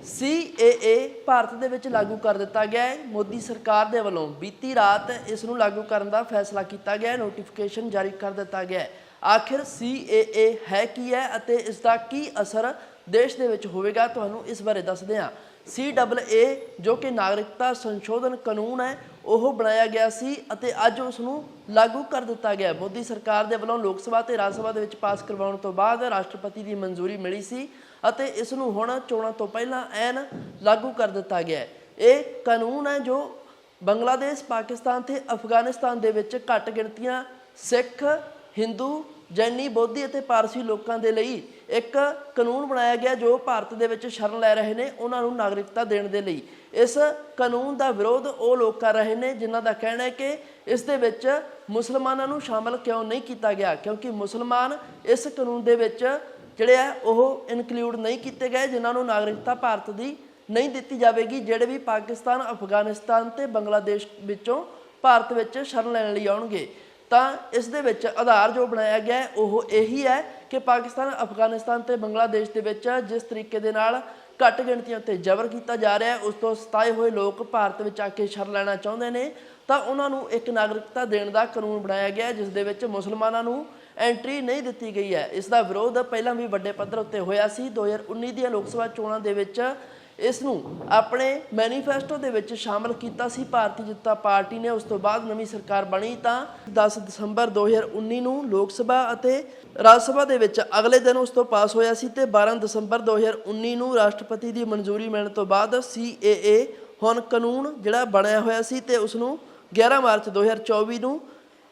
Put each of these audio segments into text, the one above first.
CAA Bharat ਦੇ ਵਿੱਚ ਲਾਗੂ ਕਰ ਦਿੱਤਾ ਗਿਆ ਹੈ। ਮੋਦੀ ਸਰਕਾਰ ਦੇ ਵੱਲੋਂ ਬੀਤੀ ਰਾਤ ਇਸ ਨੂੰ ਲਾਗੂ ਕਰਨ ਦਾ ਫੈਸਲਾ ਕੀਤਾ ਗਿਆ ਹੈ। ਨੋਟੀਫਿਕੇਸ਼ਨ ਜਾਰੀ ਕਰ ਦਿੱਤਾ ਗਿਆ ਹੈ। ਆਖਿਰ CAA ਹੈ ਕੀ ਹੈ ਅਤੇ ਇਸ ਦਾ ਕੀ ਅਸਰ ਦੇਸ਼ ਦੇ ਵਿੱਚ ਹੋਵੇਗਾ? ਤੁਹਾਨੂੰ ਇਸ ਬਾਰੇ ਦੱਸਦੇ ਹਾਂ। ਸੀ ਡਬਲ ਏ, ਜੋ ਕਿ ਨਾਗਰਿਕਤਾ ਸੰਸ਼ੋਧਨ ਕਾਨੂੰਨ ਹੈ, ਉਹ ਬਣਾਇਆ ਗਿਆ ਸੀ ਅਤੇ ਅੱਜ ਉਸ ਨੂੰ ਲਾਗੂ ਕਰ ਦਿੱਤਾ ਗਿਆ। ਮੋਦੀ ਸਰਕਾਰ ਦੇ ਵੱਲੋਂ ਲੋਕ ਸਭਾ ਤੇ ਰਾਜ ਸਭਾ ਦੇ ਵਿੱਚ ਪਾਸ ਕਰਵਾਉਣ ਤੋਂ ਬਾਅਦ ਰਾਸ਼ਟਰਪਤੀ ਦੀ ਮਨਜ਼ੂਰੀ ਮਿਲੀ ਸੀ ਅਤੇ ਇਸ ਨੂੰ ਹੁਣ ਚੋਣਾਂ ਤੋਂ ਪਹਿਲਾਂ ਐਨ ਲਾਗੂ ਕਰ ਦਿੱਤਾ ਗਿਆ ਇਹ ਕਾਨੂੰਨ ਹੈ ਜੋ ਬੰਗਲਾਦੇਸ਼, ਪਾਕਿਸਤਾਨ ਤੇ ਅਫਗਾਨਿਸਤਾਨ ਦੇ ਵਿੱਚ ਘੱਟ ਗਿਣਤੀਆਂ ਸਿੱਖ, ਹਿੰਦੂ ਜੈਨੀ ਬੋਧੀ ਅਤੇ ਪਾਰਸੀ ਲੋਕਾਂ ਦੇ ਲਈ ਇੱਕ ਕਾਨੂੰਨ ਬਣਾਇਆ ਗਿਆ ਜੋ ਭਾਰਤ ਦੇ ਵਿੱਚ ਸ਼ਰਨ ਲੈ ਰਹੇ ਨੇ, ਉਹਨਾਂ ਨੂੰ ਨਾਗਰਿਕਤਾ ਦੇਣ ਦੇ ਲਈ। ਇਸ ਕਾਨੂੰਨ ਦਾ ਵਿਰੋਧ ਉਹ ਲੋਕ ਕਰ ਰਹੇ ਨੇ ਜਿਨ੍ਹਾਂ ਦਾ ਕਹਿਣਾ ਹੈ ਕਿ ਇਸ ਦੇ ਵਿੱਚ ਮੁਸਲਮਾਨਾਂ ਨੂੰ ਸ਼ਾਮਲ ਕਿਉਂ ਨਹੀਂ ਕੀਤਾ ਗਿਆ? ਕਿਉਂਕਿ ਮੁਸਲਮਾਨ ਇਸ ਕਾਨੂੰਨ ਦੇ ਵਿੱਚ ਜਿਹੜੇ ਆ, ਉਹ ਇਨਕਲੂਡ ਨਹੀਂ ਕੀਤੇ ਗਏ, ਜਿਨ੍ਹਾਂ ਨੂੰ ਨਾਗਰਿਕਤਾ ਭਾਰਤ ਦੀ ਨਹੀਂ ਦਿੱਤੀ ਜਾਵੇਗੀ, ਜਿਹੜੇ ਵੀ ਪਾਕਿਸਤਾਨ, ਅਫਗਾਨਿਸਤਾਨ ਤੇ ਬੰਗਲਾਦੇਸ਼ ਵਿੱਚੋਂ ਭਾਰਤ ਵਿੱਚ ਸ਼ਰਨ ਲੈਣ ਲਈ ਆਉਣਗੇ। ਤਾਂ ਇਸ ਦੇ ਵਿੱਚ ਆਧਾਰ ਜੋ ਬਣਾਇਆ ਗਿਆ ਉਹ ਇਹੀ ਹੈ ਕਿ ਪਾਕਿਸਤਾਨ, ਅਫਗਾਨਿਸਤਾਨ ਤੇ ਬੰਗਲਾਦੇਸ਼ ਦੇ ਵਿੱਚ ਜਿਸ ਤਰੀਕੇ ਦੇ ਨਾਲ ਘੱਟ ਗਿਣਤੀਆਂ ਉੱਤੇ ਜ਼ਬਰ ਕੀਤਾ ਜਾ ਰਿਹਾ ਹੈ, ਉਸ ਤੋਂ ਸਤਾਏ ਹੋਏ ਲੋਕ ਭਾਰਤ ਵਿੱਚ ਆ ਕੇ ਸ਼ਰਨ ਲੈਣਾ ਚਾਹੁੰਦੇ ਨੇ, ਤਾਂ ਉਹਨਾਂ ਨੂੰ ਇੱਕ ਨਾਗਰਿਕਤਾ ਦੇਣ ਦਾ ਕਾਨੂੰਨ ਬਣਾਇਆ ਗਿਆ ਜਿਸ ਦੇ ਵਿੱਚ ਮੁਸਲਮਾਨਾਂ ਨੂੰ ਐਂਟਰੀ ਨਹੀਂ ਦਿੱਤੀ ਗਈ ਹੈ। ਇਸ ਦਾ ਵਿਰੋਧ ਪਹਿਲਾਂ ਵੀ ਵੱਡੇ ਪੱਧਰ ਉੱਤੇ ਹੋਇਆ ਸੀ। 2019 ਦੀਆਂ ਲੋਕ ਸਭਾ ਚੋਣਾਂ ਦੇ ਵਿੱਚ ਇਸ ਨੂੰ ਆਪਣੇ ਮੈਨੀਫੈਸਟੋ ਦੇ ਵਿੱਚ ਸ਼ਾਮਲ ਕੀਤਾ ਸੀ। ਭਾਰਤੀ ਜਨਤਾ ਪਾਰਟੀ ਨੇ ਉਸ ਤੋਂ ਬਾਅਦ ਨਵੀਂ ਸਰਕਾਰ ਬਣੀ ਤਾਂ 10 ਦਸੰਬਰ 2019 ਨੂੰ ਲੋਕ ਸਭਾ ਅਤੇ ਰਾਜ ਸਭਾ ਦੇ ਵਿੱਚ ਅਗਲੇ ਦਿਨ ਉਸ ਤੋਂ ਪਾਸ ਹੋਇਆ ਸੀ ਤੇ 12 ਦਸੰਬਰ 2019 ਨੂੰ ਰਾਸ਼ਟਰਪਤੀ ਦੀ ਮਨਜ਼ੂਰੀ ਮਿਲਣ ਤੋਂ ਬਾਅਦ CAA ਹੁਣ ਕਾਨੂੰਨ ਜਿਹੜਾ ਬਣਿਆ ਹੋਇਆ ਸੀ ਤੇ ਉਸ ਨੂੰ 11 ਮਾਰਚ 2024 ਨੂੰ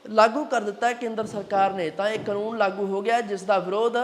ਲਾਗੂ ਕਰ ਦਿੱਤਾ ਕੇਂਦਰ ਸਰਕਾਰ ਨੇ। ਤਾਂ ਇਹ ਕਾਨੂੰਨ ਲਾਗੂ ਹੋ ਗਿਆ, ਜਿਸ ਦਾ ਵਿਰੋਧ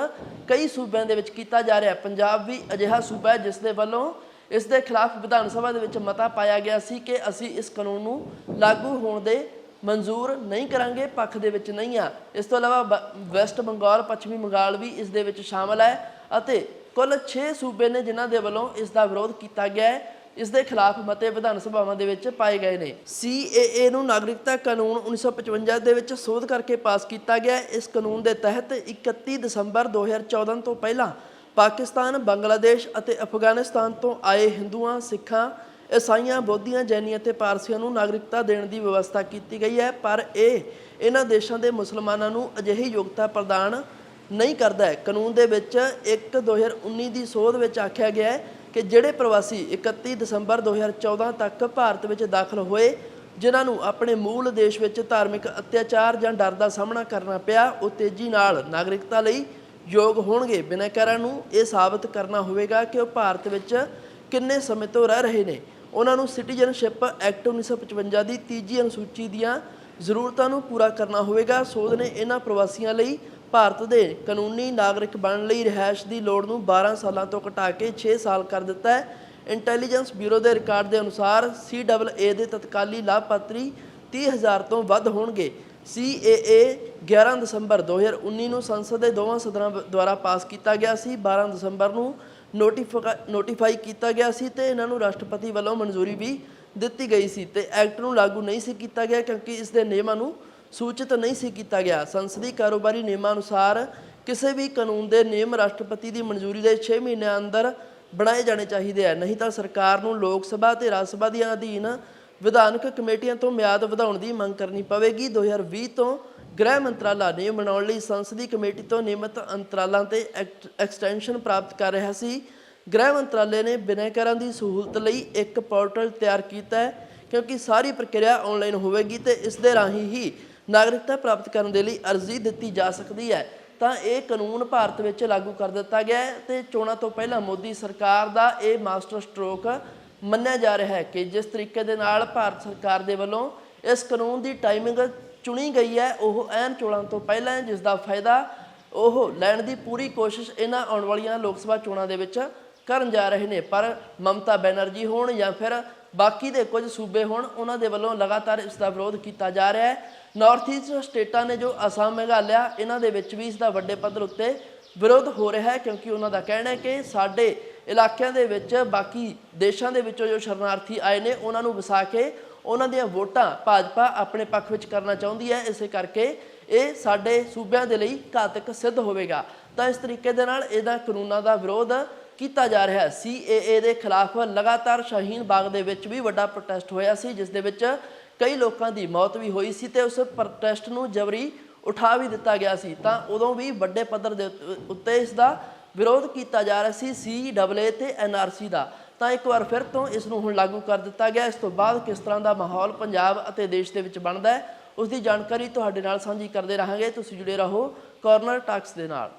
ਕਈ ਸੂਬਿਆਂ ਦੇ ਵਿੱਚ ਕੀਤਾ ਜਾ ਰਿਹਾ। ਪੰਜਾਬ ਵੀ ਅਜਿਹਾ ਸੂਬਾ ਹੈ, ਜਿਸ ਦੇ ਵੱਲੋਂ ਇਸ ਦੇ ਖਿਲਾਫ ਵਿਧਾਨ ਸਭਾ ਦੇ ਵਿੱਚ ਮਤਾ ਪਾਇਆ ਗਿਆ ਸੀ ਕਿ ਅਸੀਂ ਇਸ ਕਾਨੂੰਨ ਨੂੰ ਲਾਗੂ ਹੋਣ ਦੇ ਮਨਜ਼ੂਰ ਨਹੀਂ ਕਰਾਂਗੇ, ਪੱਖ ਦੇ ਵਿੱਚ ਨਹੀਂ ਆ। ਇਸ ਤੋਂ ਇਲਾਵਾ ਬ- ਵੈਸਟ ਬੰਗਾਲ, ਪੱਛਮੀ ਬੰਗਾਲ ਵੀ ਇਸ ਦੇ ਵਿੱਚ ਸ਼ਾਮਲ ਹੈ ਅਤੇ ਕੁੱਲ 6 ਸੂਬੇ ਨੇ ਜਿਨ੍ਹਾਂ ਦੇ ਵੱਲੋਂ ਇਸ ਦਾ ਵਿਰੋਧ ਕੀਤਾ ਗਿਆ ਹੈ, ਇਸ ਦੇ ਖਿਲਾਫ ਮਤੇ ਵਿਧਾਨ ਸਭਾਵਾਂ ਦੇ ਵਿੱਚ ਪਾਏ ਗਏ ਨੇ। CAA ਨੂੰ ਨਾਗਰਿਕਤਾ ਕਾਨੂੰਨ 1955 ਦੇ ਵਿੱਚ ਸੋਧ ਕਰਕੇ ਪਾਸ ਕੀਤਾ ਗਿਆ। ਇਸ ਕਾਨੂੰਨ ਦੇ ਤਹਿਤ 31 ਦਸੰਬਰ 2014 ਤੋਂ ਪਹਿਲਾਂ ਪਾਕਿਸਤਾਨ, ਬੰਗਲਾਦੇਸ਼ ਅਤੇ ਅਫਗਾਨਿਸਤਾਨ ਤੋਂ ਆਏ ਹਿੰਦੂਆਂ, ਸਿੱਖਾਂ, ਈਸਾਈਆਂ, ਬੋਧੀਆਂ, ਜੈਨੀਆਂ ਅਤੇ ਪਾਰਸੀਆਂ ਨੂੰ ਨਾਗਰਿਕਤਾ ਦੇਣ ਦੀ ਵਿਵਸਥਾ ਕੀਤੀ ਗਈ ਹੈ, ਪਰ ਇਹ ਇਹਨਾਂ ਦੇਸ਼ਾਂ ਦੇ ਮੁਸਲਮਾਨਾਂ ਨੂੰ ਅਜਿਹੀ ਯੋਗਤਾ ਪ੍ਰਦਾਨ ਨਹੀਂ ਕਰਦਾ ਹੈ। ਕਾਨੂੰਨ ਦੇ ਵਿੱਚ 1 2019 ਦੀ ਸੋਧ ਵਿੱਚ ਆਖਿਆ ਗਿਆ ਹੈ ਕਿ ਜਿਹੜੇ ਪ੍ਰਵਾਸੀ 31 ਦਸੰਬਰ 2014 ਤੱਕ ਭਾਰਤ ਵਿੱਚ ਦਾਖਲ ਹੋਏ, ਜਿਨ੍ਹਾਂ ਨੂੰ ਆਪਣੇ ਮੂਲ ਦੇਸ਼ ਵਿੱਚ ਧਾਰਮਿਕ ਅਤਿਆਚਾਰ ਜਾਂ ਡਰ ਦਾ ਸਾਹਮਣਾ ਕਰਨਾ ਪਿਆ, ਉਹ ਤੇਜ਼ੀ ਨਾਲ ਨਾਗਰਿਕਤਾ ਲਈ ਯੋਗ ਹੋਣਗੇ। ਬਿਨੈਕਾਰਾਂ ਨੂੰ ਇਹ ਸਾਬਤ ਕਰਨਾ ਹੋਵੇਗਾ ਕਿ ਉਹ ਭਾਰਤ ਵਿੱਚ ਕਿੰਨੇ ਸਮੇਂ ਤੋਂ ਰਹਿ ਰਹੇ ਨੇ। ਉਹਨਾਂ ਨੂੰ ਸਿਟੀਜ਼ਨਸ਼ਿਪ ਐਕਟ 1955 ਦੀ ਤੀਜੀ ਅਨੁਸੂਚੀ ਦੀਆਂ ਜ਼ਰੂਰਤਾਂ ਨੂੰ ਪੂਰਾ ਕਰਨਾ ਹੋਵੇਗਾ। ਸੋਧ ਨੇ ਇਹਨਾਂ ਪ੍ਰਵਾਸੀਆਂ ਲਈ ਭਾਰਤ ਦੇ ਕਾਨੂੰਨੀ ਨਾਗਰਿਕ ਬਣਨ ਲਈ ਰਿਹਾਇਸ਼ ਦੀ ਲੋੜ ਨੂੰ 12 ਸਾਲਾਂ ਤੋਂ ਘਟਾ ਕੇ 6 ਸਾਲ ਕਰ ਦਿੱਤਾ ਹੈ। ਇੰਟੈਲੀਜੈਂਸ ਬਿਊਰੋ ਦੇ ਰਿਕਾਰਡ ਦੇ ਅਨੁਸਾਰ CAA ਦੇ ਤਤਕਾਲੀ ਲਾਭਪਾਤਰੀ 30000 ਤੋਂ ਵੱਧ ਹੋਣਗੇ। CAA 11 ਦਸੰਬਰ 2019 ਨੂੰ ਸੰਸਦ ਦੇ ਦੋਵਾਂ ਸਦਨਾਂ ਦੁਆਰਾ ਪਾਸ ਕੀਤਾ ਗਿਆ ਸੀ। 12 ਦਸੰਬਰ ਨੂੰ ਨੋਟੀਫਿਕਾ, ਨੋਟੀਫਾਈ ਕੀਤਾ ਗਿਆ ਸੀ ਤੇ ਇਹਨਾਂ ਨੂੰ ਰਾਸ਼ਟਰਪਤੀ ਵੱਲੋਂ ਮਨਜ਼ੂਰੀ ਵੀ ਦਿੱਤੀ ਗਈ ਸੀ ਤੇ ਐਕਟ ਨੂੰ ਲਾਗੂ ਨਹੀਂ ਸੀ ਕੀਤਾ ਗਿਆ ਕਿਉਂਕਿ ਇਸ ਦੇ ਨਿਯਮਾਂ ਨੂੰ ਸੂਚਿਤ ਨਹੀਂ ਸੀ ਕੀਤਾ ਗਿਆ। ਸੰਸਦੀ ਕਾਰੋਬਾਰੀ ਨਿਯਮਾਂ ਅਨੁਸਾਰ ਕਿਸੇ ਵੀ ਕਾਨੂੰਨ ਦੇ ਨਿਯਮ ਰਾਸ਼ਟਰਪਤੀ ਦੀ ਮਨਜ਼ੂਰੀ ਦੇ 6 ਮਹੀਨਿਆਂ ਅੰਦਰ ਬਣਾਏ ਜਾਣੇ ਚਾਹੀਦੇ ਆ। ਨਹੀਂ ਤਾਂ ਸਰਕਾਰ ਨੂੰ ਲੋਕ ਸਭਾ ਤੇ ਰਾਜ ਸਭਾ ਦੀਆਂ ਅਧੀਨ ਵਿਧਾਨਕ ਕਮੇਟੀਆਂ ਤੋਂ ਮਿਆਦ ਵਧਾਉਣ ਦੀ ਮੰਗ ਕਰਨੀ ਪਵੇਗੀ। 2020 ਤੋਂ ਗ੍ਰਹਿ ਮੰਤਰਾਲਾ ਨਿਯਮ ਬਣਾਉਣ ਲਈ ਸੰਸਦੀ ਕਮੇਟੀ ਤੋਂ ਨਿਯਮਤ ਅੰਤਰਾਲਾਂ ਤੇ ਐਕਟ- ਐਕਸਟੈਂਸ਼ਨ ਪ੍ਰਾਪਤ ਕਰ ਰਿਹਾ ਸੀ। ਗ੍ਰਹਿ ਮੰਤਰਾਲੇ ਨੇ ਬਿਨੈਕਾਰਾਂ ਦੀ ਸਹੂਲਤ ਲਈ ਇੱਕ ਪੋਰਟਲ ਤਿਆਰ ਕੀਤਾ ਹੈ, ਕਿਉਂਕਿ ਸਾਰੀ ਪ੍ਰਕਿਰਿਆ ਆਨਲਾਈਨ ਹੋਵੇਗੀ ਤੇ ਇਸ ਦੇ ਰਾਹੀਂ ਹੀ ਨਾਗਰਿਕਤਾ ਪ੍ਰਾਪਤ ਕਰਨ ਦੇ ਲਈ ਅਰਜ਼ੀ ਦਿੱਤੀ ਜਾ ਸਕਦੀ ਹੈ। ਤਾਂ ਇਹ ਕਾਨੂੰਨ ਭਾਰਤ ਵਿੱਚ ਲਾਗੂ ਕਰ ਦਿੱਤਾ ਗਿਆ ਹੈ ਤੇ ਚੋਣਾਂ ਤੋਂ ਪਹਿਲਾਂ ਮੋਦੀ ਸਰਕਾਰ ਦਾ ਇਹ ਮਾਸਟਰ ਸਟ੍ਰੋਕ ਮੰਨਿਆ ਜਾ ਰਿਹਾ ਹੈ ਕਿ ਜਿਸ ਤਰੀਕੇ ਦੇ ਨਾਲ ਭਾਰਤ ਸਰਕਾਰ ਦੇ ਵੱਲੋਂ ਇਸ ਕਾਨੂੰਨ ਦੀ ਟਾਈਮਿੰਗ ਚੁਣੀ ਗਈ ਹੈ ਉਹ ਐਨ ਚੋਣਾਂ ਤੋਂ ਪਹਿਲਾਂ ਹੈ, ਜਿਸ ਦਾ ਫਾਇਦਾ ਉਹ ਲੈਣ ਦੀ ਪੂਰੀ ਕੋਸ਼ਿਸ਼ ਇਹਨਾਂ ਆਉਣ ਵਾਲੀਆਂ ਲੋਕ ਸਭਾ ਚੋਣਾਂ ਦੇ ਵਿੱਚ ਕਰਨ ਜਾ ਰਹੇ ਨੇ। ਪਰ ਮਮਤਾ ਬੈਨਰਜੀ ਹੋਣ ਜਾਂ ਫਿਰ ਬਾਕੀ ਦੇ ਕੁਝ ਸੂਬੇ ਹੋਣ ਉਹਨਾਂ ਦੇ ਵੱਲੋਂ ਲਗਾਤਾਰ ਇਸ ਦਾ ਵਿਰੋਧ ਕੀਤਾ ਜਾ ਰਿਹਾ ਹੈ। ਨਾਰਥ ਈਸਟ ਸਟੇਟਾਂ ਨੇ ਜੋ ਅਸਾਮ ਮੇਘਾਲਿਆ ਇਹਨਾਂ ਦੇ ਵਿੱਚ ਵੀ ਇਸ ਦਾ ਵੱਡੇ ਪੱਧਰ ਉੱਤੇ ਵਿਰੋਧ ਹੋ ਰਿਹਾ ਹੈ ਕਿਉਂਕਿ ਉਹਨਾਂ ਦਾ ਕਹਿਣਾ ਹੈ ਕਿ ਸਾਡੇ ਇਲਾਕਿਆਂ ਦੇ ਵਿੱਚ, ਬਾਕੀ ਦੇਸ਼ਾਂ ਦੇ ਵਿੱਚੋਂ ਜੋ ਸ਼ਰਨਾਰਥੀ ਆਏ ਨੇ, ਉਹਨਾਂ ਨੂੰ ਵਸਾ ਕੇ ਉਹਨਾਂ ਦੀਆਂ ਵੋਟਾਂ ਭਾਜਪਾ ਆਪਣੇ ਪੱਖ ਵਿੱਚ ਕਰਨਾ ਚਾਹੁੰਦੀ ਹੈ। ਇਸੇ ਕਰਕੇ ਇਹ ਸਾਡੇ ਸੂਬਿਆਂ ਦੇ ਲਈ ਘਾਤਕ ਸਿੱਧ ਹੋਵੇਗਾ। ਤਾਂ ਇਸ ਤਰੀਕੇ ਦੇ ਨਾਲ ਇਹਦਾ ਕਾਨੂੰਨਾਂ ਦਾ ਵਿਰੋਧ ਕੀਤਾ ਜਾ ਰਿਹਾ ਹੈ। CAA ਦੇ ਖਿਲਾਫ ਲਗਾਤਾਰ ਸ਼ਾਹੀਨ ਬਾਗ ਦੇ ਵਿੱਚ ਵੀ ਵੱਡਾ ਪ੍ਰੋਟੈਸਟ ਹੋਇਆ ਸੀ, ਜਿਸ ਦੇ ਵਿੱਚ ਕਈ ਲੋਕਾਂ ਦੀ ਮੌਤ ਵੀ ਹੋਈ ਸੀ ਤੇ ਉਸ ਪ੍ਰੋਟੈਸਟ ਨੂੰ ਜਬਰੀ ਉਠਾ ਵੀ ਦਿੱਤਾ ਗਿਆ ਸੀ। ਤਾਂ ਉਦੋਂ ਵੀ ਵੱਡੇ ਪੱਧਰ ਦੇ ਉੱਤੇ- ਉੱਤੇ ਇਸ ਦਾ ਵਿਰੋਧ ਕੀਤਾ ਜਾ ਰਿਹਾ ਸੀ CAA ਤੇ NRC ਦਾ। ਤਾਂ ਇੱਕ ਵਾਰ ਫਿਰ ਤੋਂ ਇਸ ਨੂੰ ਹੁਣ ਲਾਗੂ ਕਰ ਦਿੱਤਾ ਗਿਆ। ਇਸ ਤੋਂ ਬਾਅਦ ਕਿਸ ਤਰ੍ਹਾਂ ਦਾ ਮਾਹੌਲ ਪੰਜਾਬ ਅਤੇ ਦੇਸ਼ ਦੇ ਵਿੱਚ ਬਣਦਾ ਹੈ ਉਸ ਦੀ ਜਾਣਕਾਰੀ ਤੁਹਾਡੇ ਨਾਲ ਸਾਂਝੀ ਕਰਦੇ ਰਹਾਂਗੇ। ਤੁਸੀਂ ਜੁੜੇ ਰਹੋ ਕਾਰਨਰ ਟਾਕਸ ਦੇ ਨਾਲ।